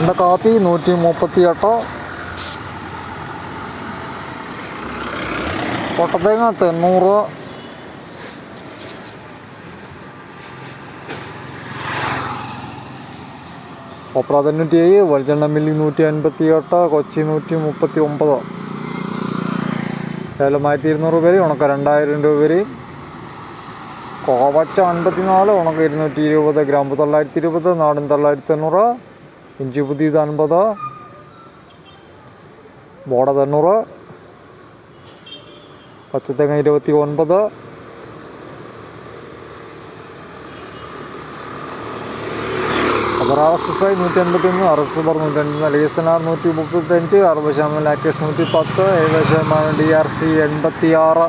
ഉണ്ട കാപ്പി നൂറ്റി മുപ്പത്തി എട്ട് പൊട്ടത്തേങ്ങ തെണ്ണൂറ് കൊപ്ര തൊണ്ണൂറ്റി ഏഴ് വെളിച്ചെണ്ണ മില്ലി നൂറ്റി അൻപത്തി എട്ട് കൊച്ചി നൂറ്റി മുപ്പത്തി ഒമ്പത് ഏലം ആയിരത്തി ഇരുന്നൂറ് പേര് ഉണക്ക രണ്ടായിരം രൂപ പേര്. കോവച്ച അൻപത്തി നാല് ഉണക്ക ഇരുന്നൂറ്റി ഇരുപത് ഗ്രാമ്പ് തൊള്ളായിരത്തി ഇരുപത് നാടൻ തൊള്ളായിരത്തി തൊണ്ണൂറ് ഇഞ്ചി പുതിയത് അൻപത് ബോട തൊണ്ണൂറ് പച്ചത്തേങ്ങ ഇരുപത്തി ഒൻപത് ആർ എസ് എസ് ഫൈവ് നൂറ്റി അൻപത്തൊന്ന് ആർ എസ് സൂപ്പർ നൂറ്റി അൻപത് എസ് എൻ ആർ നൂറ്റി മുപ്പത്തഞ്ച് അറുപത് ശതമാനം ലാക്കേസ് നൂറ്റി പത്ത് ഏഴ് ശതമാനം ഡി ആർ സി എൺപത്തി ആറ്